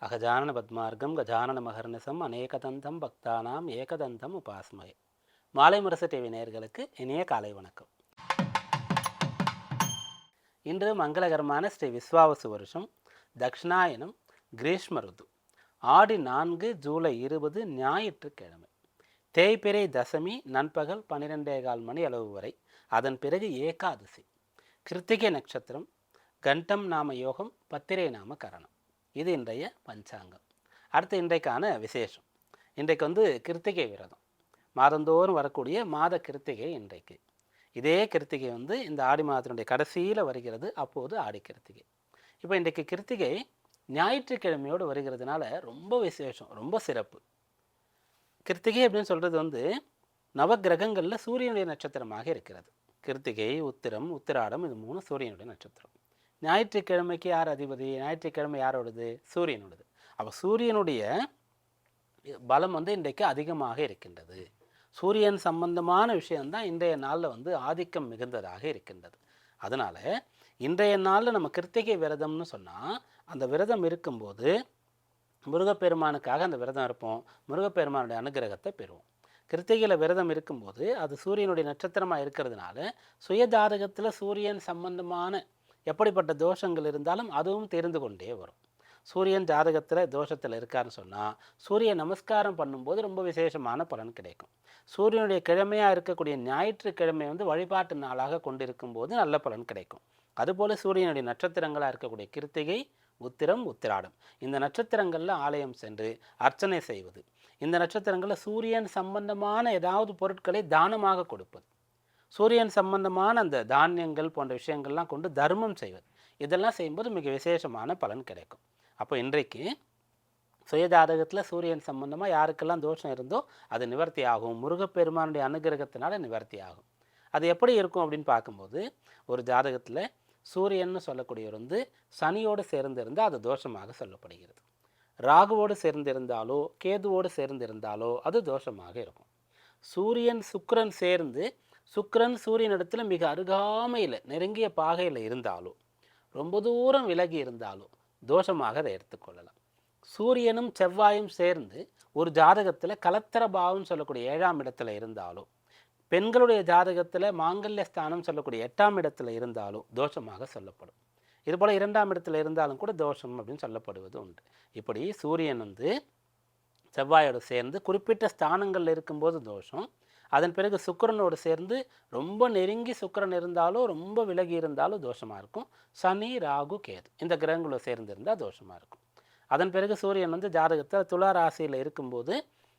அகஜானன பத்மார்க்கம் கஜானன மகர்நிசம் அநேகதந்தம் பக்தானாம் ஏகதந்தம் உபாஸ்மயே மாலை முரசு டிவி நேயர்களுக்கு இனிய காலை வணக்கம். இன்று மங்களகரமான ஸ்ரீ விஸ்வாவசு வருஷம் தக்ஷணாயனம் கிரீஷ்ம ருது. ஆடி நான்கு ஜூலை இருபது ஞாயிற்றுக்கிழமை. தேய்பிரை தசமி நண்பகல் பன்னிரெண்டே கால் மணி அளவு வரை அதன் பிறகு ஏகாதசி. கிருத்திகை நட்சத்திரம் கண்டம் நாம யோகம் பத்திரை நாம கரணம். இது இன்றைய பஞ்சாங்கம். அடுத்து இன்றைக்கான விசேஷம். இன்றைக்கு வந்து கிருத்திகை விரதம். மாதந்தோறும் வரக்கூடிய மாத கிருத்திகை இன்றைக்கு. இதே கிருத்திகை வந்து இந்த ஆடி மாதத்தினுடைய கடைசியில் வருகிறது அப்போது ஆடி கிருத்திகை. இப்போ இன்றைக்கு கிருத்திகை ஞாயிற்றுக்கிழமையோடு வருகிறதுனால ரொம்ப விசேஷம் ரொம்ப சிறப்பு. கிருத்திகை அப்படின்னு சொல்கிறது வந்து நவக்கிரகங்களில் சூரியனுடைய நட்சத்திரமாக இருக்கிறது. கிருத்திகை உத்திரம் உத்திராடம் இது மூணு சூரியனுடைய நட்சத்திரம். ஞாயிற்றுக்கிழமைக்கு யார் அதிபதி? ஞாயிற்றுக்கிழமை யாரோடது? சூரியனோடது. அப்போ சூரியனுடைய பலம் வந்து இன்றைக்கு அதிகமாக இருக்கின்றது. சூரியன் சம்பந்தமான விஷயந்தான் இன்றைய நாளில் வந்து ஆதிக்கம் மிகுந்ததாக இருக்கின்றது. அதனால் இன்றைய நாளில் நம்ம கிருத்திகை விரதம்னு சொன்னால் அந்த விரதம் இருக்கும்போது முருகப்பெருமானுக்காக அந்த விரதம் இருப்போம். முருகப்பெருமானுடைய அனுகிரகத்தை பெறுவோம். கிருத்திகையில் விரதம் இருக்கும்போது அது சூரியனுடைய நட்சத்திரமாக இருக்கிறதுனால சுயஜாதகத்தில் சூரியன் சம்பந்தமான எப்படிப்பட்ட தோஷங்கள் இருந்தாலும் அதுவும் தெரிந்து கொண்டே வரும். சூரியன் ஜாதகத்தில் தோஷத்தில் இருக்காருன்னு சொன்னால் சூரிய நமஸ்காரம் பண்ணும்போது ரொம்ப விசேஷமான பலன் கிடைக்கும். சூரியனுடைய கிழமையாக இருக்கக்கூடிய ஞாயிற்றுக்கிழமை வந்து வழிபாட்டு நாளாக கொண்டிருக்கும் போது நல்ல பலன் கிடைக்கும். அதுபோல் சூரியனுடைய நட்சத்திரங்களாக இருக்கக்கூடிய கிருத்திகை உத்திரம் உத்திராடம். இந்த நட்சத்திரங்களில் ஆலயம் சென்று அர்ச்சனை செய்வது. இந்த நட்சத்திரங்களில் சூரியன் சம்பந்தமான ஏதாவது பொருட்களை தானமாக கொடுப்பது. சூரியன் சம்பந்தமான அந்த தானியங்கள் போன்ற விஷயங்கள்லாம் கொண்டு தர்மம் செய்வது. இதெல்லாம் செய்யும்போது மிக விசேஷமான பலன் கிடைக்கும். அப்போ இன்றைக்கு சுயஜாதகத்தில் சூரியன் சம்பந்தமாக யாருக்கெல்லாம் தோஷம் இருந்தோ அது நிவர்த்தி ஆகும் முருகப்பெருமானுடைய அனுகிரகத்தினால நிவர்த்தி ஆகும் அது எப்படி இருக்கும் அப்படின்னு பார்க்கும்போது ஒரு ஜாதகத்தில் சூரியன்னு சொல்லக்கூடியவர் வந்து சனியோடு சேர்ந்திருந்தால் அது தோஷமாக சொல்லப்படுகிறது. ராகுவோடு சேர்ந்திருந்தாலோ கேதுவோடு சேர்ந்திருந்தாலோ அது தோஷமாக இருக்கும். சூரியன் சுக்கரன் சேர்ந்து சுக்கிரன் சூரியனிடத்தில் மிக அருகாமையில் நெருங்கிய பாகையில் இருந்தாலோ ரொம்ப தூரம் விலகி இருந்தாலோ தோஷமாக அதை எடுத்துக்கொள்ளலாம் சூரியனும் செவ்வாயும் சேர்ந்து ஒரு ஜாதகத்தில் கலத்தர பாவம்னு சொல்லக்கூடிய ஏழாம் இடத்துல இருந்தாலோ பெண்களுடைய ஜாதகத்தில் மாங்கல்ய ஸ்தானம் சொல்லக்கூடிய எட்டாம் இடத்துல இருந்தாலும் தோஷமாக சொல்லப்படும். இதுபோல் இரண்டாம் இடத்துல இருந்தாலும் கூட தோஷம் அப்படின்னு சொல்லப்படுவது உண்டு. இப்படி சூரியன் வந்து செவ்வாயோடு சேர்ந்து குறிப்பிட்ட ஸ்தானங்களில் இருக்கும்போது தோஷம் அதன் பிறகு சுக்கரனோடு சேர்ந்து ரொம்ப நெருங்கி சுக்கரன் இருந்தாலும் ரொம்ப விலகி இருந்தாலும் தோஷமாக இருக்கும். சனி ராகு கேது. இந்த கிரகங்களோடு சேர்ந்து இருந்தால் தோஷமாக இருக்கும். அதன் பிறகு சூரியன் வந்து ஜாதகத்தில் துளாராசியில் இருக்கும்போது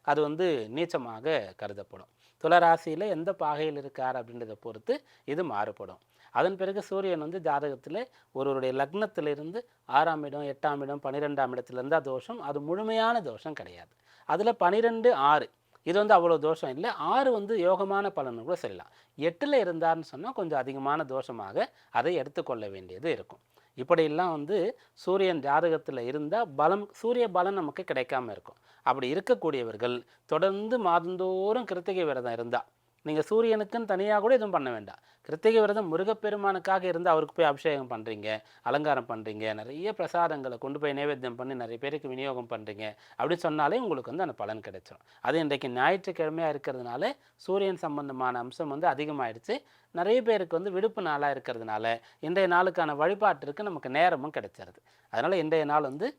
அது வந்து நீச்சமாக கருதப்படும். துளராசியில் எந்த பாகையில் இருக்கார் அப்படின்றத பொறுத்து இது மாறுபடும். அதன் பிறகு சூரியன் வந்து ஜாதகத்தில் ஒருவருடைய லக்னத்திலிருந்து ஆறாம் இடம் எட்டாம் இடம் பன்னிரெண்டாம் இடத்துலருந்தால் தோஷம் அது முழுமையான தோஷம் கிடையாது. அதில் பனிரெண்டு ஆறு இது வந்து அவ்வளோ தோஷம் இல்லை. ஆறு வந்து யோகமான பலன்னு கூட சொல்லலாம் எட்டில் இருந்தார்னு சொன்னால் கொஞ்சம் அதிகமான தோஷமாக அதை எடுத்துக்கொள்ள வேண்டியது இருக்கும். இப்படியெல்லாம் வந்து சூரியன் ஜாதகத்தில் இருந்தால் பலம் சூரிய பலம் நமக்கு கிடைக்காம இருக்கும். அப்படி இருக்கக்கூடியவர்கள் தொடர்ந்து மாதந்தோறும் கிருத்திகை விரதம் இருந்தால் நீங்கள் சூரியனுக்குன்னு தனியாக கூட எதுவும் பண்ண வேண்டாம். கிருத்திகை விரதம் முருகப்பெருமானுக்காக இருந்து அவருக்கு போய் அபிஷேகம் பண்ணுறீங்க அலங்காரம் பண்ணுறீங்க நிறைய பிரசாதங்களை கொண்டு போய் நைவேத்தியம் பண்ணி நிறைய பேருக்கு விநியோகம் பண்ணுறீங்க அப்படின்னு சொன்னாலே உங்களுக்கு வந்து அந்த பலன் கிடைச்சிடும் அது இன்றைக்கு ஞாயிற்றுக்கிழமையாக இருக்கிறதுனால சூரியன் சம்பந்தமான அம்சம் வந்து அதிகமாகிடுச்சு நிறைய பேருக்கு வந்து விடுப்பு நாளாக இருக்கிறதுனால இன்றைய நாளுக்கான வழிபாட்டிற்கு நமக்கு நேரமும் கிடைச்சிருது. அதனால் இன்றைய நாள் வந்து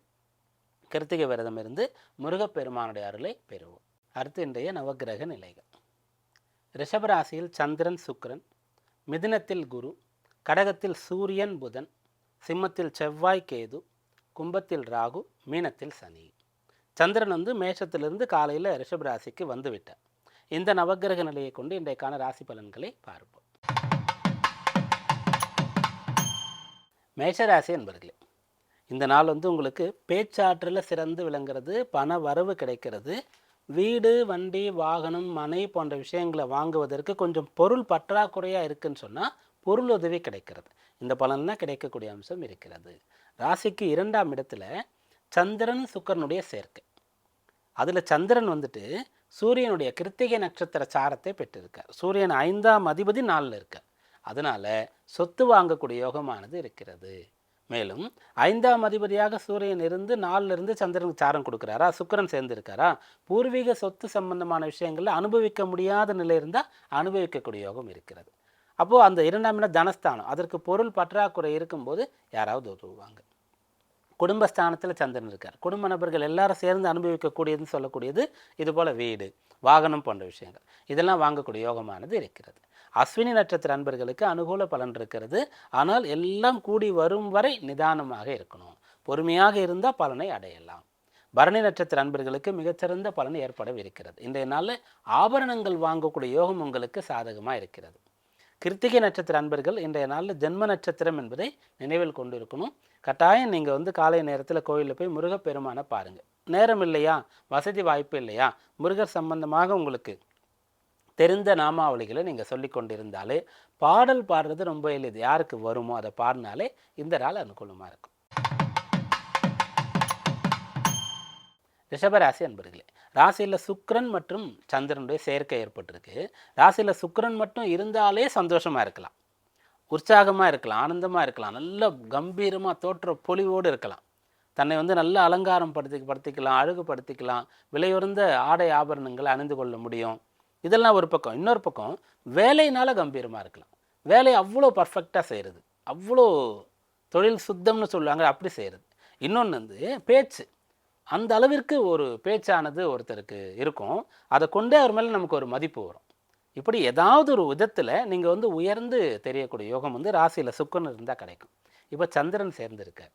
கிருத்திகை விரதம் இருந்து முருகப்பெருமானுடைய அருளை பெறுவோம். அடுத்து இன்றைய நவக்கிரக நிலைகள். ரிஷபராசியில் சந்திரன் சுக்கரன் மிதுனத்தில் குரு கடகத்தில் சூரியன் புதன் சிம்மத்தில் செவ்வாய் கேது கும்பத்தில் ராகு மீனத்தில் சனி. சந்திரன் வந்து மேஷத்திலிருந்து காலையில் ரிஷபராசிக்கு வந்துவிட்டார். இந்த நவக்கிரக நிலையை கொண்டு இன்றைக்கான ராசி பலன்களை பார்ப்போம். மேஷராசி என்பர்களே இந்த நாள் வந்து உங்களுக்கு பேச்சாற்றில் சிறந்து விளங்குறது பண வரவு கிடைக்கிறது வீடு வண்டி வாகனம் மனை போன்ற விஷயங்களை வாங்குவதற்கு கொஞ்சம் பொருள் பற்றாக்குறையாக இருக்குன்னு சொன்னால் பொருள் உதவி கிடைக்கிறது. இந்த பலன்லாம் கிடைக்கக்கூடிய அம்சம் இருக்கிறது. ராசிக்கு இரண்டாம் இடத்துல சந்திரன் சுக்கரனுடைய சேர்க்கை. அதில் சந்திரன் வந்துட்டு சூரியனுடைய கிருத்திகை நட்சத்திர சாரத்தை பெற்றிருக்கார். சூரியன் ஐந்தாம் அதிபதி நாளில் இருக்கார். அதனால் சொத்து வாங்கக்கூடிய யோகமானது இருக்கிறது. மேலும் ஐந்தாம் அதிபதியாக சூரியன் இருந்து நாலுல இருந்து சந்திரனுக்கு சாரம் கொடுக்குறாரா? சுக்கிரன் சேர்ந்துருக்காரா? பூர்வீக சொத்து சம்பந்தமான விஷயங்களில் அனுபவிக்க முடியாத நிலை இருந்தால் அனுபவிக்கக்கூடிய யோகம் இருக்கிறது. அப்போது அந்த இரண்டாம் இடம் தனஸ்தானம். அதற்கு பொருள் பற்றாக்குறை இருக்கும்போது யாராவது உதவுவாங்க. குடும்பஸ்தானத்தில் சந்திரன் இருக்கார். குடும்ப நபர்கள் எல்லாரும் சேர்ந்து அனுபவிக்கக்கூடியதுன்னு சொல்லக்கூடியது இதுபோல் வீடு வாகனம் போன்ற விஷயங்கள். இதெல்லாம் வாங்கக்கூடிய யோகமானது இருக்கிறது. அஸ்வினி நட்சத்திர அன்பர்களுக்கு அனுகூல பலன் இருக்கிறது. ஆனால் எல்லாம் கூடி வரும் வரை நிதானமாக இருக்கணும். பொறுமையாக இருந்தால் பலனை அடையலாம். பரணி நட்சத்திர அன்பர்களுக்கு மிகச்சிறந்த பலன் ஏற்படவிருக்கிறது. இன்றைய நாளில் ஆபரணங்கள் வாங்கக்கூடிய யோகம் உங்களுக்கு சாதகமாக இருக்கிறது. கிருத்திகை நட்சத்திர அன்பர்கள் இன்றைய நாளில் ஜென்ம நட்சத்திரம் என்பதை நினைவில் கொண்டு இருக்கணும் கட்டாயம் நீங்கள் வந்து காலை நேரத்தில் கோயிலில் போய் முருகப்பெருமானை பாருங்கள் நேரம் இல்லையா? வசதி வாய்ப்பு இல்லையா? முருகர் சம்பந்தமாக உங்களுக்கு தெரிந்த நாமாவளிகளை நீங்கள் சொல்லி கொண்டிருந்தாலே பாடல் பாடுறது ரொம்ப எளிது. யாருக்கு வருமோ அதை பாடினாலே இந்த நாள் அனுகூலமாக இருக்கும். ரிஷபராசி அன்பர்களே ராசியில் சுக்கரன் மற்றும் சந்திரனுடைய சேர்க்கை ஏற்பட்டிருக்கு. ராசியில் சுக்கரன் மட்டும் இருந்தாலே சந்தோஷமாக இருக்கலாம். உற்சாகமாக இருக்கலாம் ஆனந்தமாக இருக்கலாம் நல்ல கம்பீரமாக தோற்ற பொலிவோடு இருக்கலாம். தன்னை வந்து நல்ல அலங்காரம் படுத்தி படுத்திக்கலாம் அழகுபடுத்திக்கலாம் விலையுறந்த ஆடை ஆபரணங்களை அணிந்து கொள்ள முடியும். இதெல்லாம் ஒரு பக்கம். இன்னொரு பக்கம் வேலையினால் கம்பீரமாக இருக்கலாம். வேலையை அவ்வளோ பர்ஃபெக்டாக செய்கிறது அவ்வளோ தொழில் சுத்தம்னு சொல்லுவாங்க அப்படி செய்கிறது இன்னொன்று வந்து பேச்சு. அந்த அளவிற்கு ஒரு பேச்சானது ஒருத்தருக்கு இருக்கும். அதை கொண்டே அவர் மேலே நமக்கு ஒரு மதிப்பு வரும். இப்படி ஏதாவது ஒரு விதத்தில் நீங்கள் வந்து உயர்ந்து தெரியக்கூடிய யோகம் வந்து ராசியில் சுக்கன் இருந்தால் கிடைக்கும். இப்போ சந்திரன் சேர்ந்திருக்கார்.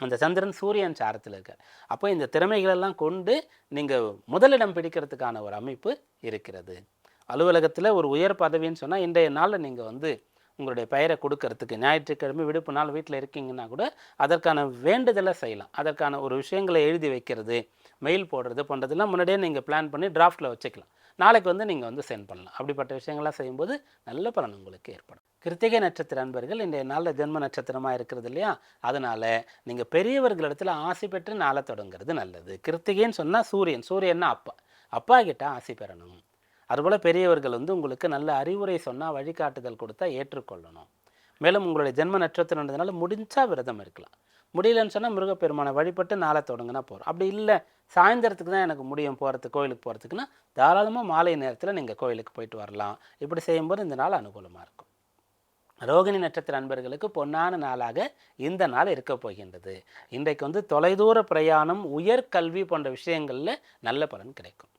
அந்த சந்திரன் சூரியன் சாரத்தில் இருக்கார். அப்போ இந்த திறமைகளெல்லாம் கொண்டு நீங்கள் முதலிடம் பிடிக்கிறதுக்கான ஒரு அமைப்பு இருக்கிறது. அலுவலகத்தில் ஒரு உயர் பதவின்னு சொன்னால் இன்றைய நாளில் நீங்கள் வந்து உங்களுடைய பெயரை கொடுக்கறதுக்கு ஞாயிற்றுக்கிழமை விடுப்பு நாள் வீட்டில் இருக்கீங்கன்னா கூட அதற்கான வேண்டுதலை செய்யலாம். அதற்கான ஒரு விஷயங்களை எழுதி வைக்கிறது மெயில் போடுறது போன்றதெல்லாம் முன்னாடியே நீங்கள் பிளான் பண்ணி டிராஃப்டில் வச்சுக்கலாம். நாளைக்கு வந்து நீங்கள் வந்து சென்ட் பண்ணலாம். அப்படிப்பட்ட விஷயங்கள்லாம் செய்யும்போது நல்ல பலன் உங்களுக்கு ஏற்படும். கிருத்திகை நட்சத்திர அன்பர்கள் இன்றைய நாளில் ஜென்ம நட்சத்திரமாக இருக்கிறது இல்லையா? அதனால் நீங்கள் பெரியவர்களிடத்தில் ஆசை பெற்று நாளை தொடங்குறது நல்லது. கிருத்திகைன்னு சொன்னால் சூரியன். சூரியன்னா அப்பா. அப்பா கிட்ட ஆசை பெறணும். அதுபோல் பெரியவர்கள் வந்து உங்களுக்கு நல்ல அறிவுரை சொன்னால் வழிகாட்டுதல் கொடுத்தா ஏற்றுக்கொள்ளணும். மேலும் உங்களுடைய ஜென்ம நட்சத்திரம்ன்றதுனால முடிஞ்சால் விரதம் இருக்கலாம். முடியலன்னு சொன்னால் முருகப்பெருமானை வழிபட்டு நாளை தொடங்கினா போகிறோம் அப்படி இல்லை சாயந்தரத்துக்கு தான் எனக்கு முடியும் போகிறதுக்கு கோயிலுக்கு போகிறதுக்குன்னா தாராளமாக மாலை நேரத்தில் நீங்கள் கோயிலுக்கு போயிட்டு வரலாம். இப்படி செய்யும்போது இந்த நாள் அனுகூலமாக இருக்கும். ரோகிணி நட்சத்திர அன்பர்களுக்கு பொன்னான நாளாக இந்த நாள் இருக்க போகின்றது. இன்றைக்கு வந்து தொலைதூர பிரயாணம் உயர் கல்வி போன்ற விஷயங்களில் நல்ல பலன் கிடைக்கும்.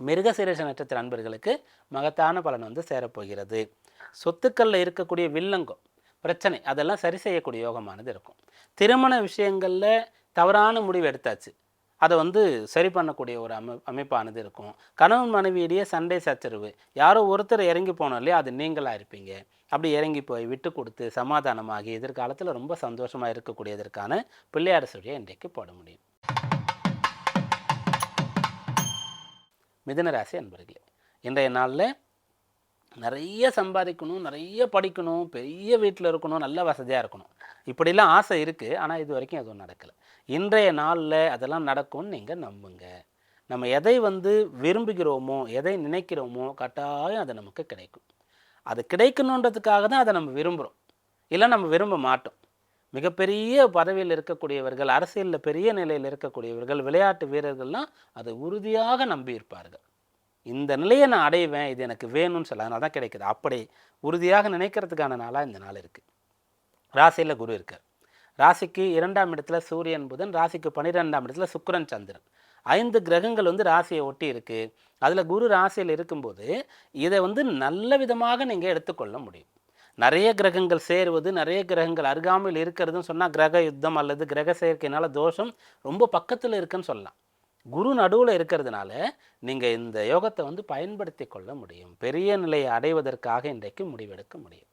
மிருகசீரஷ நட்சத்திர அன்பர்களுக்கு மகத்தான பலன் வந்து சேரப்போகிறது. சொத்துக்களில் இருக்கக்கூடிய வில்லங்கம் பிரச்சனை. அதெல்லாம் சரி செய்யக்கூடிய யோகமானது இருக்கும். திருமண விஷயங்களில் தவறான முடிவு எடுத்தாச்சு. அதை வந்து சரி பண்ணக்கூடிய ஒரு அமை அமைப்பானது இருக்கும். கணவன் மனைவியிடையே சண்டை சச்சரவு. யாரோ ஒருத்தர் இறங்கி போனோம் இல்லையா? அது நீங்களாக இருப்பீங்க. அப்படி இறங்கி போய் விட்டு கொடுத்து சமாதானமாகி எதிர்காலத்தில் ரொம்ப சந்தோஷமாக இருக்கக்கூடியதற்கான பிள்ளையார் சொல்லியை இன்றைக்கு போட முடியும். மிதனராசி அன்பர்களே இன்றைய நாளில் நிறைய சம்பாதிக்கணும் நிறைய படிக்கணும் பெரிய வீட்டில் இருக்கணும் நல்ல வசதியாக இருக்கணும். இப்படிலாம் ஆசை இருக்குது ஆனால் இது வரைக்கும் எதுவும் நடக்கலை. இன்றைய நாளில் அதெல்லாம் நடக்கும்னு நீங்கள் நம்புங்க. நம்ம எதை வந்து விரும்புகிறோமோ எதை நினைக்கிறோமோ கட்டாயம் அது நமக்கு கிடைக்கும். அது கிடைக்கணுன்றதுக்காக தான் அதை நம்ம விரும்புகிறோம் இல்லை நம்ம விரும்ப மாட்டோம். மிகப்பெரிய பதவியில் இருக்கக்கூடியவர்கள் அரசியலில் பெரிய நிலையில் இருக்கக்கூடியவர்கள் விளையாட்டு வீரர்கள்லாம் அதை உறுதியாக நம்பியிருப்பார்கள். இந்த நிலையை நான் அடைவேன் இது எனக்கு வேணும்னு சொல்ல அதனால தான் கிடைக்குது. அப்படி உறுதியாக நினைக்கிறதுக்கான நாளாக இந்த நாள் இருக்குது ராசியில் குரு இருக்கார். ராசிக்கு இரண்டாம் இடத்துல சூரியன் புதன் ராசிக்கு பன்னிரெண்டாம் இடத்துல சுக்கிரன் சந்திரன். ஐந்து கிரகங்கள் வந்து ராசியை ஒட்டி இருக்கு. அதில் குரு ராசியில் இருக்கும்போது இதை வந்து நல்ல விதமாக நீங்கள் எடுத்துக்கொள்ள முடியும். நிறைய கிரகங்கள் சேருவது நிறைய கிரகங்கள் அருகாமையில் இருக்கிறதுன்னு சொன்னால் கிரக யுத்தம் அல்லது கிரக சேர்க்கையினால் தோஷம் ரொம்ப பக்கத்தில் இருக்குன்னு சொல்லலாம். குரு நடுவில் இருக்கிறதுனால நீங்கள் இந்த யோகத்தை வந்து பயன்படுத்தி கொள்ள முடியும். பெரிய நிலையை அடைவதற்காக இன்றைக்கு முடிவெடுக்க முடியும்.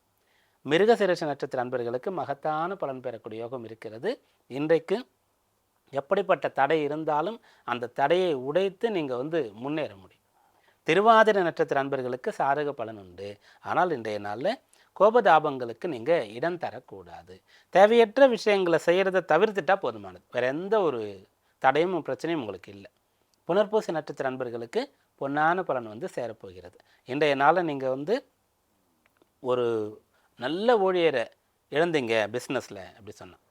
மிருகசிரேஷ நட்சத்திர அன்பர்களுக்கு மகத்தான பலன் பெறக்கூடிய யோகம் இருக்கிறது. இன்றைக்கு எப்படிப்பட்ட தடை இருந்தாலும் அந்த தடையை உடைத்து நீங்கள் வந்து முன்னேற முடியும். திருவாதிரை நட்சத்திர அன்பர்களுக்கு சாதக பலன் உண்டு. ஆனால் இன்றைய நாளில் கோபதாபங்களுக்கு நீங்கள் இடம் தரக்கூடாது. தேவையற்ற விஷயங்களை செய்கிறத தவிர்த்துட்டால் போதுமானது. வேறு எந்த ஒரு தடையும் பிரச்சனையும் உங்களுக்கு இல்லை. புனர்பூசி நட்சத்திர அன்பர்களுக்கு பொன்னான பலன் வந்து சேரப்போகிறது. இன்றைய நாளில் நீங்கள் வந்து ஒரு நல்ல ஊழியரை இழந்தீங்க பிஸ்னஸில் அப்படி சொன்னால்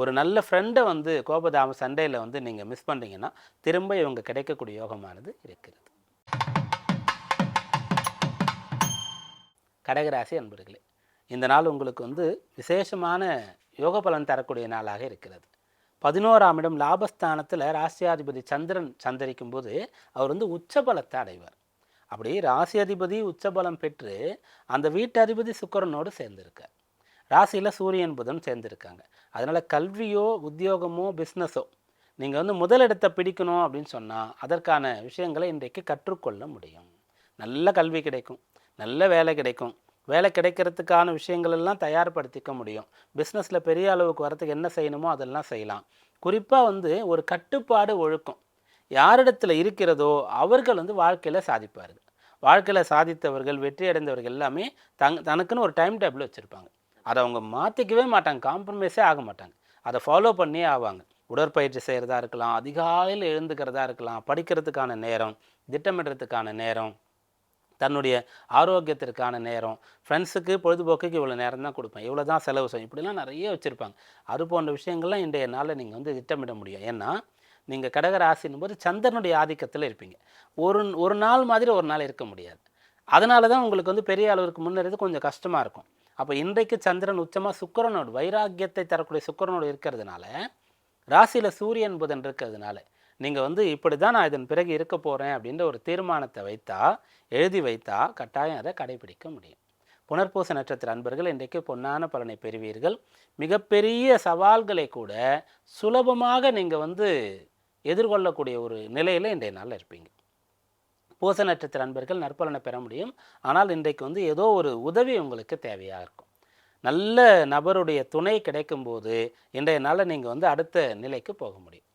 ஒரு நல்ல ஃப்ரெண்டை வந்து கோபதாம சண்டையில் வந்து நீங்கள் மிஸ் பண்ணுறீங்கன்னா திரும்ப இவங்க கிடைக்கக்கூடிய யோகமானது இருக்கிறது. கடகராசி அன்பர்களே இந்த நாள் உங்களுக்கு வந்து விசேஷமான யோக பலன் தரக்கூடிய நாளாக இருக்கிறது. பதினோராம் இடம் லாபஸ்தானத்தில் ராசியாதிபதி சந்திரன் சந்தரிக்கும் போது அவர் வந்து உச்சபலத்தை அடைவார். அப்படி ராசியாதிபதி உச்சபலம் பெற்று அந்த வீட்டதிபதி சுக்கரனோடு சேர்ந்திருக்கார். ராசியில் சூரியன் புதன் சேர்ந்திருக்காங்க. அதனால் கல்வியோ உத்தியோகமோ பிஸ்னஸோ நீங்கள் வந்து முதலிடத்தை பிடிக்கணும் அப்படின்னு சொன்னால் அதற்கான விஷயங்களை இன்றைக்கு கற்றுக்கொள்ள முடியும். நல்ல கல்வி கிடைக்கும். நல்ல வேலை கிடைக்கும். வேலை கிடைக்கிறதுக்கான விஷயங்கள் எல்லாம் தயார்படுத்திக்க முடியும். பிஸ்னஸில் பெரிய அளவுக்கு வரத்துக்கு என்ன செய்யணுமோ அதெல்லாம் செய்யலாம். குறிப்பாக வந்து ஒரு கட்டுப்பாடு ஒழுக்கம். யாரிடத்தில் இருக்கிறதோ அவர்கள் வந்து வாழ்க்கையில் சாதிப்பார்கள். வாழ்க்கையில் சாதித்தவர்கள் வெற்றி அடைந்தவர்கள் எல்லாமே தங் தனக்குன்னு ஒரு டைம் டேபிள் வச்சுருப்பாங்க. அதை அவங்க மாற்றிக்கவே மாட்டாங்க. காம்ப்ரமைஸே ஆக மாட்டாங்க. அதை ஃபாலோ பண்ணியே ஆவாங்க. உடற்பயிற்சி செய்கிறதா இருக்கலாம் அதிகாலையில் எழுந்துக்கிறதா இருக்கலாம் படிக்கிறதுக்கான நேரம் திட்டமிடுறதுக்கான நேரம் தன்னுடைய ஆரோக்கியத்திற்கான நேரம் ஃப்ரெண்ட்ஸுக்கு பொழுதுபோக்குக்கு இவ்வளோ நேரம் தான் கொடுப்பேன். இவ்வளோ தான் செலவு செய்யும். இப்படிலாம் நிறைய வச்சுருப்பாங்க. அது போன்ற விஷயங்கள்லாம் இன்றைய நாளில் நீங்கள் வந்து திட்டமிட முடியும். ஏன்னா நீங்கள் கடகராசின் போது சந்திரனுடைய ஆதிக்கத்தில் இருப்பீங்க. ஒரு ஒரு நாள் மாதிரி ஒரு நாள் இருக்க முடியாது. அதனால தான் உங்களுக்கு வந்து பெரிய அளவிற்கு முன்னேறது கொஞ்சம் கஷ்டமாக இருக்கும். அப்போ இன்றைக்கு சந்திரன் உச்சமாக சுக்கிரனோடு வைராக்கியத்தை தரக்கூடிய சுக்கிரனோடு இருக்கிறதுனால ராசியில் சூரியன் புதன் இருக்கிறதுனால நீங்கள் வந்து இப்படி தான் நான் இதன் பிறகு இருக்க போகிறேன் அப்படின்ற ஒரு தீர்மானத்தை வைத்தா எழுதி வைத்தா கட்டாயம் அதை கடைபிடிக்க முடியும். புனர்பூச நட்சத்திர அன்பர்கள் இன்றைக்கு பொன்னான பலனை பெறுவீர்கள். மிகப்பெரிய சவால்களை கூட சுலபமாக நீங்கள் வந்து எதிர்கொள்ளக்கூடிய ஒரு நிலையில் இன்றைய நாளில் இருப்பீங்க. பூச நட்சத்திர அன்பர்கள் நற்பலனை பெற முடியும். ஆனால் இன்றைக்கு வந்து ஏதோ ஒரு உதவி உங்களுக்கு தேவையாக இருக்கும். நல்ல நபருடைய துணை கிடைக்கும்போது இன்றைய நாளில் நீங்கள் வந்து அடுத்த நிலைக்கு போக முடியும்.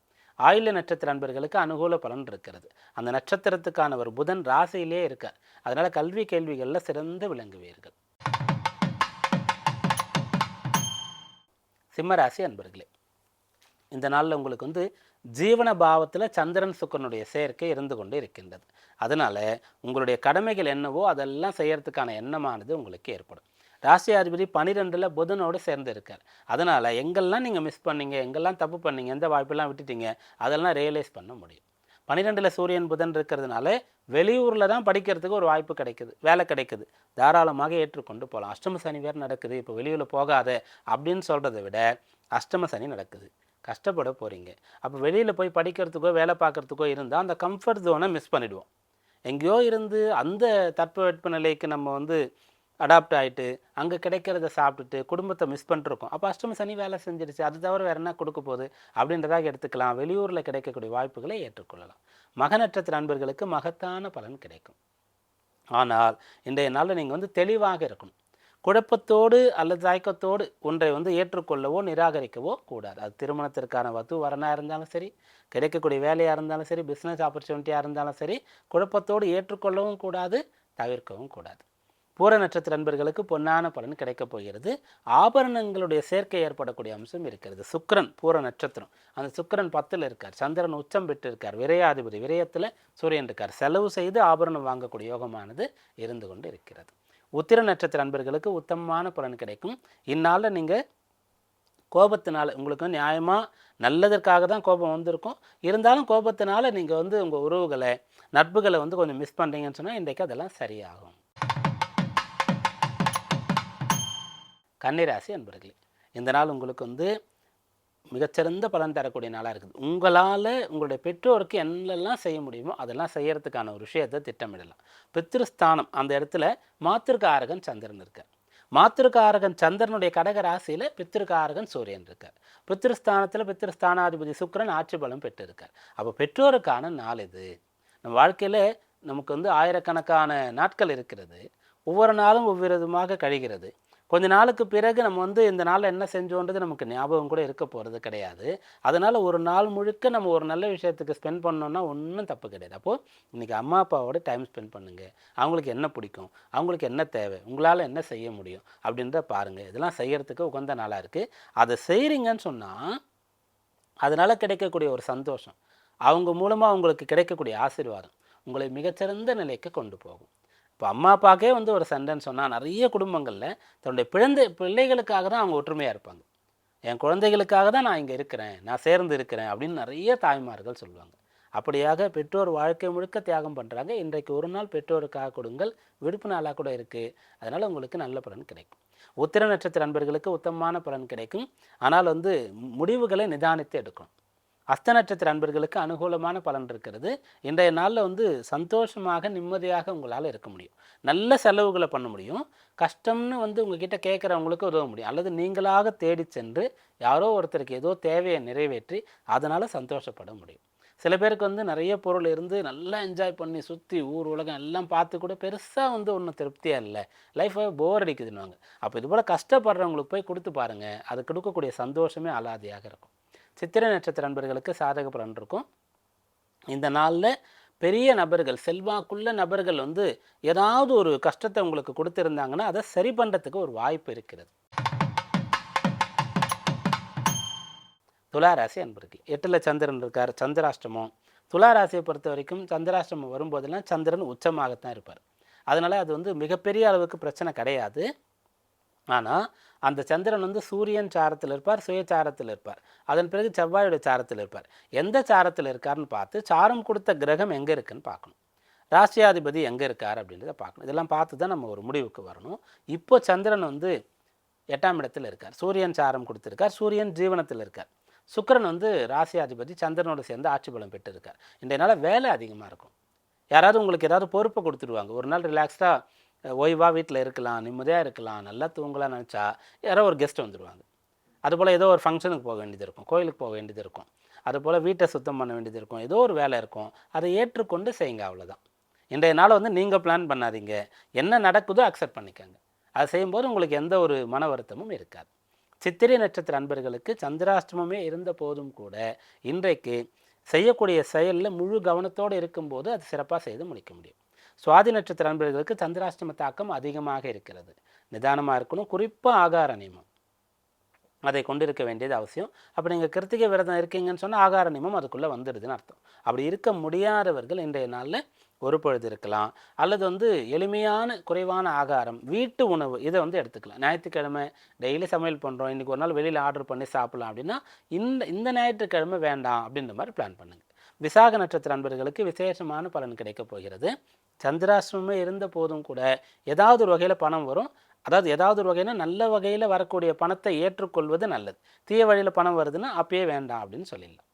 ஆயுள நட்சத்திர அன்பர்களுக்கு அனுகூல பலன் இருக்கிறது. அந்த நட்சத்திரத்துக்கான ஒரு புதன் ராசியிலே இருக்கார். அதனால் கல்வி கேள்விகளில் சிறந்து விளங்குவீர்கள். சிம்மராசி அன்பர்களே இந்த நாளில் உங்களுக்கு வந்து ஜீவன பாவத்தில் சந்திரன் சுக்கனுடைய சேர்க்கை இருந்து கொண்டு இருக்கின்றது. அதனால் உங்களுடைய கடமைகள் என்னவோ அதெல்லாம் செய்கிறதுக்கான எண்ணமானது உங்களுக்கு ஏற்படும். ராசியாதிபதி பனிரெண்டில் புதனோடு சேர்ந்து இருக்கார். அதனால் எங்கெல்லாம் நீங்கள் மிஸ் பண்ணீங்க எங்கெல்லாம் தப்பு பண்ணீங்க எந்த வாய்ப்பெல்லாம் விட்டுட்டீங்க அதெல்லாம் ரியலைஸ் பண்ண முடியும். பன்னிரெண்டில் சூரியன் புதன் இருக்கிறதுனால வெளியூரில் தான் படிக்கிறதுக்கு ஒரு வாய்ப்பு கிடைக்குது வேலை கிடைக்குது. தாராளமாக ஏற்றுக்கொண்டு போகலாம் அஷ்டம சனி வேறு நடக்குது இப்போ வெளியூரில் போகாத அப்படின்னு சொல்கிறத விட அஷ்டம சனி நடக்குது. கஷ்டப்பட போகிறீங்க அப்போ வெளியில் போய் படிக்கிறதுக்கோ வேலை பார்க்குறதுக்கோ இருந்தால் அந்த கம்ஃபர்ட் ஜோனை மிஸ் பண்ணிவிடுவோம் எங்கேயோ இருந்து அந்த தட்பவெட்ப நிலைக்கு நம்ம வந்து அடாப்ட் ஆகிட்டு அங்கே கிடைக்கிறத சாப்பிட்டுட்டு குடும்பத்தை மிஸ் பண்ணிருக்கோம் அப்போ அஷ்டம சனி வேலை செஞ்சிருச்சு. அது தவிர வேறு என்ன கொடுக்க போகுது? அப்படின்றதாக எடுத்துக்கலாம். வெளியூரில் கிடைக்கக்கூடிய வாய்ப்புகளை ஏற்றுக்கொள்ளலாம். மக நட்சத்திர நண்பர்களுக்கு மகத்தான பலன் கிடைக்கும். ஆனால் இன்றைய நாளில் நீங்கள் வந்து தெளிவாக இருக்கணும். குழப்பத்தோடு அல்லது தயக்கத்தோடு ஒன்றை வந்து ஏற்றுக்கொள்ளவோ நிராகரிக்கவோ கூடாது. அது திருமணத்திற்கான வத்து வரனாக இருந்தாலும் சரி கிடைக்கக்கூடிய வேலையாக இருந்தாலும் சரி பிஸ்னஸ் ஆப்பர்ச்சுனிட்டியாக இருந்தாலும் சரி குழப்பத்தோடு ஏற்றுக்கொள்ளவும் கூடாது தவிர்க்கவும் கூடாது. பூர நட்சத்திர நண்பர்களுக்கு பொன்னான பலன் கிடைக்கப் போகிறது. ஆபரணங்களுடைய சேர்க்கை ஏற்படக்கூடிய அம்சம் இருக்கிறது. சுக்கிரன் பூர நட்சத்திரம். அந்த சுக்கிரன் பத்தில் இருக்கார். சந்திரன் உச்சம் பெற்று இருக்கார் விரையாதிபதி விரயத்தில் சூரியன் இருக்கார். செலவு செய்து ஆபரணம் வாங்கக்கூடிய யோகமானது இருந்து கொண்டு இருக்கிறது. உத்திர நட்சத்திர நண்பர்களுக்கு உத்தமமான பலன் கிடைக்கும். இந்நாளில் நீங்கள் கோபத்தினால் உங்களுக்கு நியாயமாக நல்லதற்காக தான் கோபம் வந்திருக்கும். இருந்தாலும் கோபத்தினால நீங்கள் வந்து உங்கள் உறவுகளை நட்புகளை வந்து கொஞ்சம் மிஸ் பண்ணுறீங்கன்னு சொன்னால் இன்றைக்கு அதெல்லாம் சரியாகும். கன்னிராசி அன்பர்களே இந்த நாள் உங்களுக்கு வந்து மிகச்சிறந்த பலன் தரக்கூடிய நாளாக இருக்குது. உங்களால் உங்களுடைய பெற்றோருக்கு என்னெல்லாம் செய்ய முடியுமோ அதெல்லாம் செய்யறதுக்கான ஒரு விஷயத்தை திட்டமிடலாம். பித்திருஸ்தானம் அந்த இடத்துல மாத்திருக்காரகன் சந்திரன் இருக்கார். மாத்திருக்காரகன் சந்திரனுடைய கடக ராசியில் பித்திருக்காரகன் சூரியன் இருக்கார். பித்திருஸ்தானத்தில் பித்திருஸ்தானாதிபதி சுக்கிரன் ஆட்சி பலம் பெற்றிருக்கார். அப்போ பெற்றோருக்கான நாள் இது. நம்ம வாழ்க்கையில் நமக்கு வந்து ஆயிரக்கணக்கான நாட்கள் இருக்கிறது. ஒவ்வொரு நாளும் ஒவ்வொரு விதமாக கழிகிறது. கொஞ்ச நாளுக்கு பிறகு நம்ம வந்து இந்த நாளில் என்ன செஞ்சோன்றது நமக்கு ஞாபகம் கூட இருக்க போகிறது கிடையாது. அதனால் ஒரு நாள் முழுக்க நம்ம ஒரு நல்ல விஷயத்துக்கு ஸ்பெண்ட் பண்ணோன்னா ஒன்றும் தப்பு கிடையாது. அப்போது இன்றைக்கி அம்மா அப்பாவோட டைம் ஸ்பெண்ட் பண்ணுங்கள் அவங்களுக்கு என்ன பிடிக்கும்? அவங்களுக்கு என்ன தேவை? உங்களால் என்ன செய்ய முடியும்? அப்படின்றத பாருங்கள் இதெல்லாம் செய்கிறதுக்கு உகந்த நாளாக இருக்குது அதை செய்கிறீங்கன்னு சொன்னால் அதனால் கிடைக்கக்கூடிய ஒரு சந்தோஷம். அவங்க மூலமாக அவங்களுக்கு கிடைக்கக்கூடிய ஆசீர்வாதம் உங்களை மிகச்சிறந்த நிலைக்கு கொண்டு போகும். இப்போ அம்மா அப்பாக்கே வந்து ஒரு சண்டைன்னு சொன்னால் நிறைய குடும்பங்களில் தன்னுடைய பிழந்தை பிள்ளைகளுக்காக தான் அவங்க ஒற்றுமையாக இருப்பாங்க. என் குழந்தைகளுக்காக தான் நான் இங்கே இருக்கிறேன் நான் சேர்ந்து இருக்கிறேன் அப்படின்னு நிறைய தாய்மார்கள் சொல்லுவாங்க. அப்படியாக பெற்றோர் வாழ்க்கை முழுக்க தியாகம் பண்ணுறாங்க இன்றைக்கு ஒரு நாள் பெற்றோருக்காக கொடுங்கள் விடுப்பு நாளாக கூட இருக்குது அதனால் உங்களுக்கு நல்ல பலன் கிடைக்கும். உத்திர நட்சத்திர நண்பர்களுக்கு உத்தமமான பலன் கிடைக்கும். ஆனால் வந்து முடிவுகளை நிதானித்து எடுக்கணும். அஸ்த நட்சத்திர அன்பர்களுக்கு அனுகூலமான பலன் இருக்கிறது. இன்றைய நாளில் வந்து சந்தோஷமாக நிம்மதியாக உங்களால் இருக்க முடியும். நல்ல செலவுகளை பண்ண முடியும். கஷ்டம்னு வந்து உங்ககிட்ட கேட்குறவங்களுக்கு உதவ முடியும். அல்லது நீங்களாக தேடி சென்று யாரோ ஒருத்தருக்கு ஏதோ தேவையை நிறைவேற்றி அதனால் சந்தோஷப்பட முடியும். சில பேருக்கு வந்து நிறைய பொருள் இருந்து நல்லா என்ஜாய் பண்ணி சுற்றி ஊர் உலகம் எல்லாம் பார்த்து கூட பெருசாக வந்து ஒன்றும் திருப்தியாக இல்லை. லைஃப்பை போர் அடிக்குதுன்னுவாங்க. அப்போ இது போல் கஷ்டப்படுறவங்களுக்கு போய் கொடுத்து பாருங்கள் அது கொடுக்கக்கூடிய சந்தோஷமே அலாதியாக இருக்கும். சித்திரை நட்சத்திர நண்பர்களுக்கு சாதக பலன் இருக்கும். இந்த நாளில் பெரிய நபர்கள் செல்வாக்குள்ள நபர்கள் வந்து ஏதாவது ஒரு கஷ்டத்தை உங்களுக்கு கொடுத்துருந்தாங்கன்னா அதை சரி பண்ணுறதுக்கு ஒரு வாய்ப்பு இருக்கிறது. துளாராசி அன்பர்கள். எட்டில் சந்திரன் இருக்கார் சந்திராஷ்டமம். துளாராசியை பொறுத்த வரைக்கும் சந்திராஷ்டமம் வரும்போதெல்லாம் சந்திரன் உச்சமாகத்தான் இருப்பார். அதனால் அது வந்து மிகப்பெரிய அளவுக்கு பிரச்சனை கிடையாது. ஆனால் அந்த சந்திரன் வந்து சூரியன் சாரத்தில் இருப்பார் சுயச்சாரத்தில் இருப்பார். அதன் பிறகு செவ்வாயோட சாரத்தில் இருப்பார். எந்த சாரத்தில் இருக்காருன்னு பார்த்து சாரம் கொடுத்த கிரகம் எங்கே இருக்குன்னு பார்க்கணும். ராஷ்டிராதிபதி எங்கே இருக்கார் அப்படின்றத பார்க்கணும். இதெல்லாம் பார்த்து தான் நம்ம ஒரு முடிவுக்கு வரணும். இப்போ சந்திரன் வந்து எட்டாம் இடத்தில் இருக்கார். சூரியன் சாரம் கொடுத்துருக்கார். சூரியன் ஜீவனத்தில் இருக்கார். சுக்கரன் வந்து ராசியாதிபதி சந்திரனோட சேர்ந்து ஆட்சி பலம் பெற்றிருக்கார். இன்றைய நாள் வேலை அதிகமாக இருக்கும். யாராவது உங்களுக்கு ஏதாவது பொறுப்பை கொடுத்துருவாங்க. ஒரு நாள் ரிலாக்ஸ்டாக ஓய்வாக வீட்டில் இருக்கலாம் நிம்மதியாக இருக்கலாம் நல்லா தூங்கலாம் நினச்சா யாரோ ஒரு கெஸ்ட் வந்துடுவாங்க அதுபோல் ஏதோ ஒரு ஃபங்க்ஷனுக்கு போக வேண்டியது இருக்கும் கோயிலுக்கு போக வேண்டியது இருக்கும். அதுபோல் வீட்டை சுத்தம் பண்ண வேண்டியது இருக்கும் ஏதோ ஒரு வேலை இருக்கும் அதை ஏற்றுக்கொண்டு செய்யுங்க அவ்வளோதான் இன்றைய நாளை வந்து நீங்கள் பிளான் பண்ணாதீங்க என்ன நடக்குதோ அக்செப்ட் பண்ணிக்கோங்க. அதை செய்யும்போது உங்களுக்கு எந்த ஒரு மன வருத்தமும் இருக்காது. சித்திரை நட்சத்திர அன்பர்களுக்கு சந்திராஷ்டமமே இருந்த போதும் கூட இன்றைக்கு செய்யக்கூடிய செயலில் முழு கவனத்தோடு இருக்கும்போது அது சிறப்பாக செய்து முடிக்க முடியும். சுவாதி நட்சத்திர அன்பர்களுக்கு சந்திராஷ்டம தாக்கம் அதிகமாக இருக்கிறது. நிதானமாக இருக்கணும் குறிப்பாக ஆகார நியமம். அதை கொண்டிருக்க வேண்டியது அவசியம். அப்போ நீங்கள் கிருத்திகை விரதம் இருக்கீங்கன்னு சொன்னால் ஆகார நியமம் அதுக்குள்ளே வந்துடுதுன்னு அர்த்தம். அப்படி இருக்க முடியாதவர்கள் இன்றைய நாளில் ஒரு பொழுது இருக்கலாம். அல்லது வந்து எளிமையான குறைவான ஆகாரம் வீட்டு உணவு இதை வந்து எடுத்துக்கலாம். ஞாயிற்றுக்கிழமை டெய்லி சமையல் பண்ணுறோம் இன்றைக்கி ஒரு நாள் வெளியில் ஆர்டர் பண்ணி சாப்பிட்லாம் அப்படின்னா இந்த இந்த ஞாயிற்றுக்கிழமை வேண்டாம் அப்படின்ற மாதிரி பிளான் பண்ணுங்கள் விசாக நட்சத்திர அன்பர்களுக்கு விசேஷமான பலன் கிடைக்கப் போகிறது. சந்திராசிரமே இருந்த போதும் கூட ஏதாவது ஒரு வகையில் பணம் வரும். அதாவது ஏதாவது ஒரு வகையில் நல்ல வகையில் வரக்கூடிய பணத்தை ஏற்றுக்கொள்வது நல்லது. தீய வழியில் பணம் வருதுன்னா அப்பயே வேண்டாம் அப்படின்னு சொல்லிடலாம்.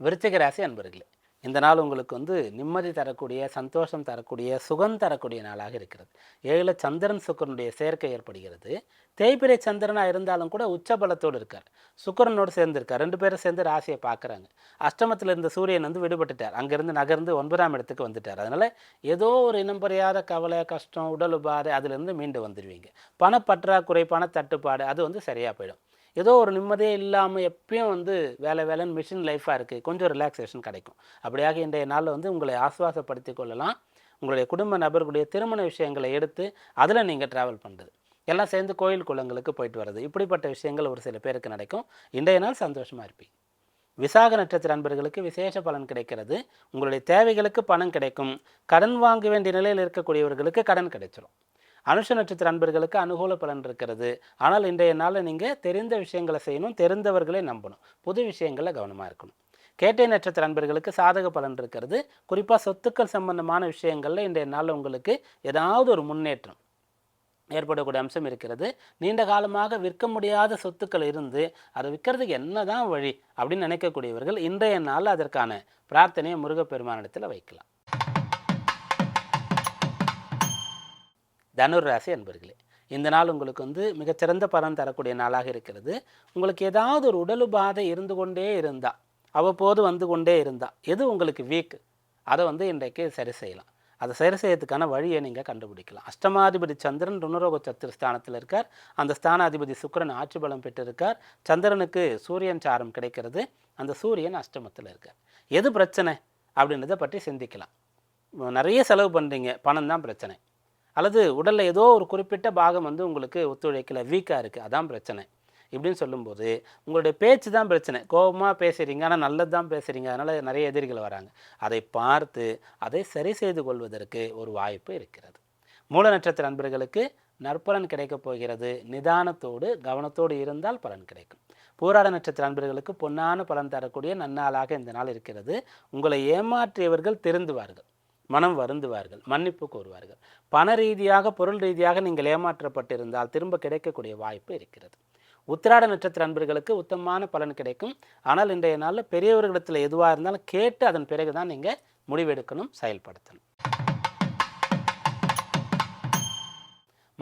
விருச்சிக ராசி அன்பர்களே இந்த நாள் உங்களுக்கு வந்து நிம்மதி தரக்கூடிய சந்தோஷம் தரக்கூடிய சுகம் தரக்கூடிய நாளாக இருக்கிறது. ஏழில் சந்திரன் சுக்கரனுடைய சேர்க்கை ஏற்படுகிறது. தேய்பிரை சந்திரனாக இருந்தாலும் கூட உச்சபலத்தோடு இருக்கார். சுக்கரனோடு சேர்ந்திருக்கார். ரெண்டு பேரும் சேர்ந்து ராசியை பார்க்குறாங்க. அஷ்டமத்தில் இருந்த சூரியன் வந்து விடுபட்டுட்டார். அங்கேருந்து நகர்ந்து ஒன்பதாம் இடத்துக்கு வந்துட்டார். அதனால் ஏதோ ஒரு இனம் புரியாத கவலை கஷ்டம் உடல் உபாதை அதிலிருந்து மீண்டு வந்துடுவீங்க பணப்பற்றாக்குறை பணத்தட்டுப்பாடு அது வந்து சரியாக போயிடும். ஏதோ ஒரு நிம்மதியே இல்லாமல் எப்பயும் வந்து வேலை வேலைன்னு மிஷின் லைஃபாக இருக்குது கொஞ்சம் ரிலாக்ஸேஷன் கிடைக்கும். அப்படியாக இன்றைய நாளில் வந்து உங்களை ஆசுவாசப்படுத்தி கொள்ளலாம். உங்களுடைய குடும்ப நபர்களுடைய திருமண விஷயங்களை எடுத்து அதில் நீங்கள் ட்ராவல் பண்ணுறது எல்லாம் சேர்ந்து கோயில் குளங்களுக்கு போயிட்டு வர்றது. இப்படிப்பட்ட விஷயங்கள் ஒரு சில பேருக்கு நடக்கும். இன்றைய நாள் சந்தோஷமாக இருப்பீங்க. விசாக நட்சத்திர அன்பர்களுக்கு விசேஷ பலன் கிடைக்கிறது. உங்களுடைய தேவைகளுக்கு பணம் கிடைக்கும். கடன் வாங்க வேண்டிய நிலையில் இருக்கக்கூடியவர்களுக்கு கடன் கிடைச்சிடும் அனுஷ நட்சத்திர அன்பர்களுக்கு அனுகூல பலன் இருக்கிறது. ஆனால் இன்றைய நாளில் நீங்கள் தெரிந்த விஷயங்களை செய்யணும் தெரிந்தவர்களை நம்பணும். புது விஷயங்களில் கவனமாக இருக்கணும். கேட்டை நட்சத்திர அன்பர்களுக்கு சாதக பலன் இருக்கிறது. குறிப்பாக சொத்துக்கள் சம்பந்தமான விஷயங்களில் இன்றைய நாளில் உங்களுக்கு ஏதாவது ஒரு முன்னேற்றம் ஏற்படக்கூடிய அம்சம் இருக்கிறது. நீண்ட காலமாக விற்க முடியாத சொத்துக்கள் இருந்து அதை விற்கிறதுக்கு என்ன தான் வழி அப்படின்னு நினைக்கக்கூடியவர்கள் இன்றைய நாளில் அதற்கான பிரார்த்தனையை முருகப்பெருமானிடத்தில் வைக்கலாம். தனுர் ராசி அன்பர்களே இந்த நாள் உங்களுக்கு வந்து மிகச்சிறந்த பலன் தரக்கூடிய நாளாக இருக்கிறது. உங்களுக்கு ஏதாவது ஒரு உடல் உபாதை இருந்து கொண்டே இருந்தால் அவ்வப்போது வந்து கொண்டே இருந்தால் எது உங்களுக்கு வீக் அதை வந்து இன்றைக்கு சரி செய்யலாம். அதை சரி செய்யறதுக்கான வழியை நீங்கள் கண்டுபிடிக்கலாம். அஷ்டமாதிபதி சந்திரன் ருணரோக சத்துரு ஸ்தானத்தில் இருக்கார். அந்த ஸ்தானாதிபதி சுக்கரன் ஆட்சி பலம் பெற்றிருக்கார். சந்திரனுக்கு சூரியன் சாரம் கிடைக்கிறது. அந்த சூரியன் அஷ்டமத்தில் இருக்கார். எது பிரச்சனை? அப்படின்றத பற்றி சிந்திக்கலாம். நிறைய செலவு பண்ணுறீங்க பணம் தான் பிரச்சனை. அல்லது உடலில் ஏதோ ஒரு குறிப்பிட்ட பாகம் வந்து உங்களுக்கு ஒத்துழைக்கல வீக்காக இருக்குது அதான் பிரச்சனை. இப்படின்னு சொல்லும்போது உங்களுடைய பேச்சு தான் பிரச்சனை. கோபமாக பேசுகிறீங்க ஆனால் நல்லது தான் பேசுகிறீங்க அதனால் நிறைய எதிரிகள் வராங்க. அதை பார்த்து அதை சரி செய்து கொள்வதற்கு ஒரு வாய்ப்பு இருக்கிறது. மூல நட்சத்திர நண்பர்களுக்கு நற்பலன் கிடைக்கப் போகிறது. நிதானத்தோடு கவனத்தோடு இருந்தால் பலன் கிடைக்கும். போராட நட்சத்திர நண்பர்களுக்கு பொன்னான பலன் தரக்கூடிய நன்னாளாக இந்த நாள் இருக்கிறது. உங்களை ஏமாற்றியவர்கள் திருந்துவார்கள். மனம் வருந்துவார்கள் மன்னிப்பு கோருவார்கள். பண ரீதியாக பொருள் ரீதியாக நீங்கள் ஏமாற்றப்பட்டிருந்தால் திரும்ப கிடைக்கக்கூடிய வாய்ப்பு இருக்கிறது. உத்திராட நட்சத்திர அன்பர்களுக்கு உத்தமமான பலன் கிடைக்கும். ஆனால் இன்றைய நாளில் பெரியவர்களிடத்தில் எதுவாக இருந்தாலும் கேட்டு அதன் பிறகு தான் நீங்கள் முடிவெடுக்கணும் செயல்படுத்தணும்.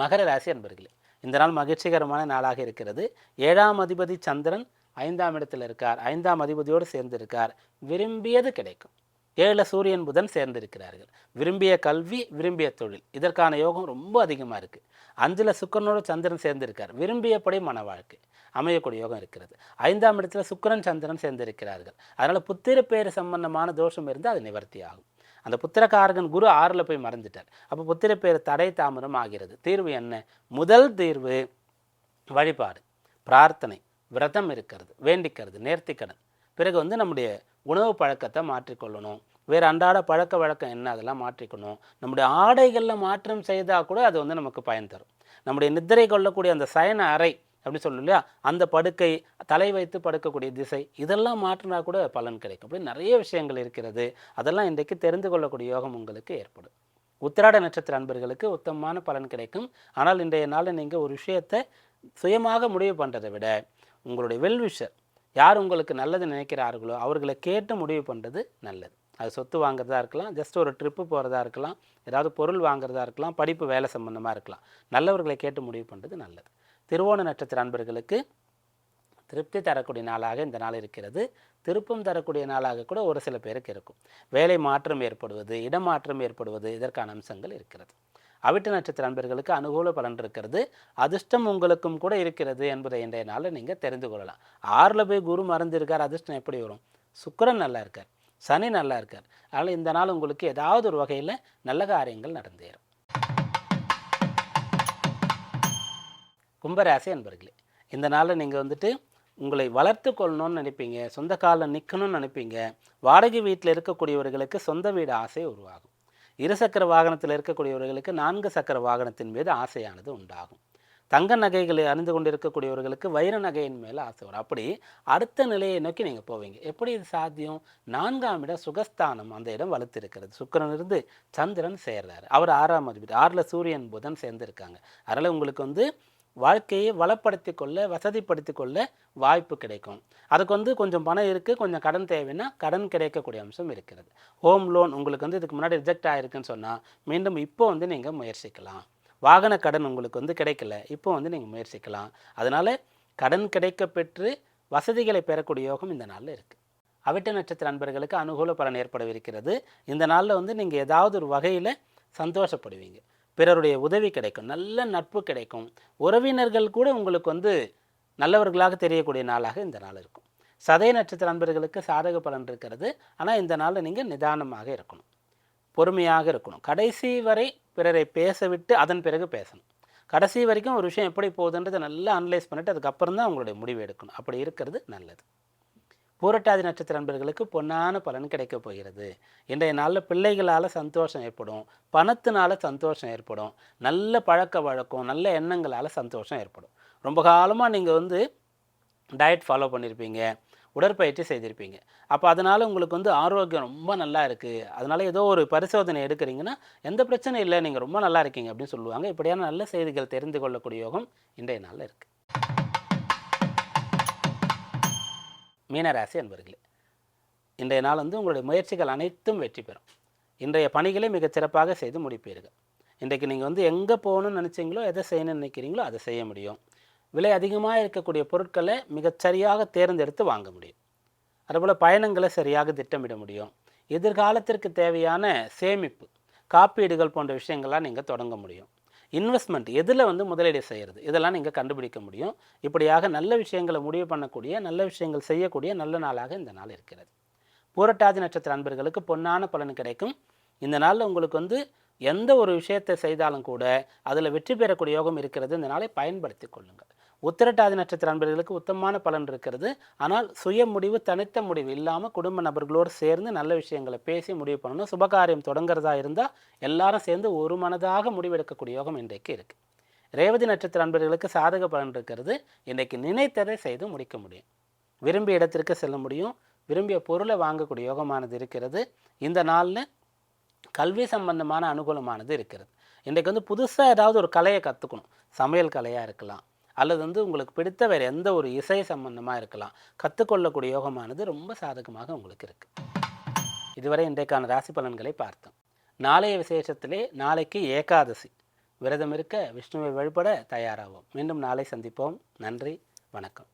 மகர ராசி அன்பர்களே இந்த நாள் மகிழ்ச்சிகரமான நாளாக இருக்கிறது. ஏழாம் அதிபதி சந்திரன் ஐந்தாம் இடத்தில் இருக்கார். ஐந்தாம் அதிபதியோடு சேர்ந்து இருக்கார் விரும்பியது கிடைக்கும். ஏழு சூரியன் புதன் சேர்ந்திருக்கிறார்கள். விரும்பிய கல்வி விரும்பிய தொழில். இதற்கான யோகம் ரொம்ப அதிகமாக இருக்குது அஞ்சில் சுக்கரனோட சந்திரன் சேர்ந்திருக்கார். விரும்பியபடி மன வாழ்க்கை அமையக்கூடிய யோகம் இருக்கிறது. ஐந்தாம் இடத்துல சுக்கரன் சந்திரன் சேர்ந்திருக்கிறார்கள். அதனால் புத்திர பேர் சம்பந்தமான தோஷம் இருந்தால் அது நிவர்த்தி ஆகும். அந்த புத்திரக்காரகன் குரு ஆறில் போய் மறந்துட்டார் அப்போ புத்திர பேர் தடை தாமதம் ஆகிறது. தீர்வு என்ன? முதல் தீர்வு வழிபாடு பிரார்த்தனை விரதம் இருக்கிறது வேண்டிக்கிறது நேர்த்திக்கடன். பிறகு வந்து நம்முடைய உணவு பழக்கத்தை மாற்றிக்கொள்ளணும். வேறு அன்றாட பழக்க வழக்கம் என்ன? அதெல்லாம் மாற்றிக்கணும். நம்முடைய ஆடைகளில் மாற்றம் செய்தால் கூட அது வந்து நமக்கு பயன் தரும். நம்முடைய நித்திரை கொள்ளக்கூடிய அந்த சயன அறை அப்படின்னு சொல்லணும் இல்லையா? அந்த படுக்கை தலை வைத்து படுக்கக்கூடிய திசை இதெல்லாம் மாற்றினா கூட பலன் கிடைக்கும். அப்படி நிறைய விஷயங்கள் இருக்கிறது. அதெல்லாம் இன்றைக்கு தெரிந்து கொள்ளக்கூடிய யோகம் உங்களுக்கு ஏற்படும். உத்திராட நட்சத்திர அன்பர்களுக்கு உத்தமமான பலன் கிடைக்கும். ஆனால் இன்றைய நாளில் நீங்கள் ஒரு விஷயத்தை சுயமாக முடிவு பண்ணுறதை விட உங்களுடைய வெல்விஷர் யார் உங்களுக்கு நல்லது நினைக்கிறார்களோ அவர்களை கேட்டு முடிவு பண்ணுறது நல்லது. அது சொத்து வாங்குறதா இருக்கலாம் ஜஸ்ட் ஒரு ட்ரிப்பு போகிறதா இருக்கலாம் ஏதாவது பொருள் வாங்குறதா இருக்கலாம் படிப்பு வேலை சம்மந்தமாக இருக்கலாம். நல்லவர்களை கேட்டு முடிவு பண்ணுறது நல்லது. திருவோண நட்சத்திர அன்பர்களுக்கு திருப்தி தரக்கூடிய நாளாக இந்த நாள் இருக்கிறது. திருப்பம் தரக்கூடிய நாளாக கூட ஒரு சில பேருக்கு இருக்கும். வேலை மாற்றம் ஏற்படுவது இடமாற்றம் ஏற்படுவது இதற்கான அம்சங்கள் இருக்கிறது. அவிட்ட நட்சத்திர அன்பர்களுக்கு அனுகூல பலன் இருக்கிறது. அதிர்ஷ்டம் உங்களுக்கும் கூட இருக்கிறது என்பதை இன்றைய நாளில் நீங்கள் தெரிந்து கொள்ளலாம். ஆறில் போய் குரு மறந்துருக்கார் அதிர்ஷ்டம் எப்படி வரும்? சுக்கரன் நல்லா இருக்கார். சனி நல்லா இருக்கார். அதனால் இந்த நாள் உங்களுக்கு ஏதாவது ஒரு வகையில் நல்ல காரியங்கள் நடந்தேறும். கும்பராசி அன்பர்களே இந்த நாளில் நீங்கள் வந்துட்டு உங்களை வளர்த்து கொள்ளணும்னு நினைப்பீங்க சொந்த காலில் நிற்கணும்னு நினைப்பீங்க. வாடகை வீட்டில் இருக்கக்கூடியவர்களுக்கு சொந்த வீடு ஆசை உருவாகும். இருசக்கர வாகனத்தில் இருக்கக்கூடியவர்களுக்கு நான்கு சக்கர வாகனத்தின் மீது ஆசையானது உண்டாகும். தங்க நகைகளை அணிந்து கொண்டிருக்கக்கூடியவர்களுக்கு வைர நகையின் மேலே ஆசை வரும். அப்படி அடுத்த நிலையை நோக்கி நீங்கள் போவீங்க. எப்படி இது சாத்தியம்? நான்காம் இடம் சுகஸ்தானம் அந்த இடம் வலுத்திருக்கிறது. சுக்கரன் இருந்து சந்திரன் சேர்றாரு. அவர் ஆறாம் அதிபதி. ஆறில் சூரியன் புதன் சேர்ந்திருக்காங்க. அதனால் உங்களுக்கு வந்து வாழ்க்கையை வளப்படுத்தி கொள்ள வசதிப்படுத்தி கொள்ள வாய்ப்பு கிடைக்கும். அதுக்கு வந்து கொஞ்சம் பணம் இருக்குது கொஞ்சம் கடன் தேவைன்னா கடன் கிடைக்கக்கூடிய அம்சம் இருக்கிறது. ஹோம் லோன் உங்களுக்கு வந்து இதுக்கு முன்னாடி ரிஜெக்ட் ஆகிருக்குன்னு சொன்னால் மீண்டும் இப்போ வந்து நீங்கள் முயற்சிக்கலாம். வாகன கடன் உங்களுக்கு வந்து கிடைக்கல இப்போ வந்து நீங்கள் முயற்சிக்கலாம். அதனால் கடன் கிடைக்க பெற்று வசதிகளை பெறக்கூடிய யோகம் இந்த நாளில் இருக்குது அவிட்ட நட்சத்திர நண்பர்களுக்கு அனுகூல பலன் ஏற்படவிருக்கிறது. இந்த நாளில் வந்து நீங்கள் ஏதாவது ஒரு வகையில் சந்தோஷப்படுவீங்க. பிறருடைய உதவி கிடைக்கும் நல்ல நட்பு கிடைக்கும். உறவினர்கள் கூட உங்களுக்கு வந்து நல்லவர்களாக தெரியக்கூடிய நாளாக இந்த நாள் இருக்கும். சதய நட்சத்திர நண்பர்களுக்கு சாதக பலன் இருக்கிறது. ஆனால் இந்த நாளில் நீங்கள் நிதானமாக இருக்கணும். பொறுமையாக இருக்கணும். கடைசி வரை பிறரை பேச விட்டு அதன் பிறகு பேசணும். கடைசி வரைக்கும் ஒரு விஷயம் எப்படி போகுதுன்றதை நல்லா அனலைஸ் பண்ணிவிட்டு அதுக்கப்புறம் தான் உங்களுடைய முடிவு எடுக்கணும். அப்படி இருக்கிறது நல்லது. பூரட்டாதி நட்சத்திர நண்பர்களுக்கு பொன்னான பலன் கிடைக்கப் போகிறது. இன்றைய நாளில் பிள்ளைகளால் சந்தோஷம் ஏற்படும். பணத்தினால சந்தோஷம் ஏற்படும். நல்ல பழக்க வழக்கம் நல்ல எண்ணங்களால் சந்தோஷம் ஏற்படும். ரொம்ப காலமாக நீங்கள் வந்து டயட் ஃபாலோ பண்ணியிருப்பீங்க உடற்பயிற்சி செய்திருப்பீங்க. அப்போ அதனால் உங்களுக்கு வந்து ஆரோக்கியம் ரொம்ப நல்லா இருக்குது அதனால் ஏதோ ஒரு பரிசோதனை எடுக்கிறீங்கன்னா எந்த பிரச்சனையும் இல்லை. நீங்கள் ரொம்ப நல்லா இருக்கீங்க அப்படின்னு சொல்லுவாங்க. இப்படியான நல்ல செய்திகள் தெரிந்து கொள்ளக்கூடிய யோகம் இன்றைய நாளில் இருக்குது மீனராசி அன்பர்களே இன்றைய நாள் வந்து உங்களுடைய முயற்சிகள் அனைத்தும் வெற்றி பெறும். இன்றைய பணிகளை மிகச் சிறப்பாக செய்து முடிப்பீர்கள். இன்றைக்கு நீங்கள் வந்து எங்கே போகணும்னு நினச்சிங்களோ எதை செய்யணும்னு நினைக்கிறீங்களோ அதை செய்ய முடியும். விலை அதிகமாக இருக்கக்கூடிய பொருட்களை மிகச்சரியாக தேர்ந்தெடுத்து வாங்க முடியும். அதுபோல் பயணங்களை சரியாக திட்டமிட முடியும். எதிர்காலத்திற்கு தேவையான சேமிப்பு காப்பீடுகள் போன்ற விஷயங்கள்லாம் நீங்கள் தொடங்க முடியும். இன்வெஸ்ட்மெண்ட் எதில் வந்து முதலீடு செய்கிறது இதெல்லாம் நீங்கள் கண்டுபிடிக்க முடியும். இப்படியாக நல்ல விஷயங்களை முடிவு பண்ணக்கூடிய நல்ல விஷயங்கள் செய்யக்கூடிய நல்ல நாளாக இந்த நாள் இருக்கிறது. பூரட்டாதி நட்சத்திர அன்பர்களுக்கு பொன்னான பலன் கிடைக்கும். இந்த நாளில் உங்களுக்கு வந்து எந்த ஒரு விஷயத்தை செய்தாலும் கூட அதில் வெற்றி பெறக்கூடிய யோகம் இருக்கிறது. இந்த நாளை பயன்படுத்தி கொள்ளுங்கள். உத்திரட்டாதி நட்சத்திர அன்பர்களுக்கு உத்தமமான பலன் இருக்கிறது. ஆனால் சுய முடிவு தனித்த முடிவு இல்லாமல் குடும்ப நபர்களோடு சேர்ந்து நல்ல விஷயங்களை பேசி முடிவு பண்ணணும். சுபகாரியம் தொடங்குறதா இருந்தால் எல்லாரும் சேர்ந்து ஒரு மனதாக முடிவெடுக்கக்கூடிய யோகம் இன்றைக்கு இருக்குது ரேவதி நட்சத்திர அன்பர்களுக்கு சாதக பலன் இருக்கிறது. இன்றைக்கு நினைத்ததை செய்து முடிக்க முடியும். விரும்பிய இடத்திற்கு செல்ல முடியும். விரும்பிய பொருளை வாங்கக்கூடிய யோகமானது இருக்கிறது. இந்த நாளில் கல்வி சம்பந்தமான அனுகூலமானது இருக்கிறது. இன்றைக்கு வந்து புதுசாக ஏதாவது ஒரு கலையை கற்றுக்கணும் சமையல் கலையாக இருக்கலாம். அல்லது வந்து உங்களுக்கு பிடித்த வேறு எந்த ஒரு இசை சம்பந்தமாக இருக்கலாம். கற்றுக்கொள்ளக்கூடிய யோகமானது ரொம்ப சாதகமாக உங்களுக்கு இருக்குது இதுவரை இன்றைக்கான ராசி பலன்களை பார்த்தோம். நாளைய விசேஷத்திலே நாளைக்கு ஏகாதசி. விரதம் இருக்க விஷ்ணுவை வழிபட தயாராகும் மீண்டும் நாளை சந்திப்போம். நன்றி. வணக்கம்.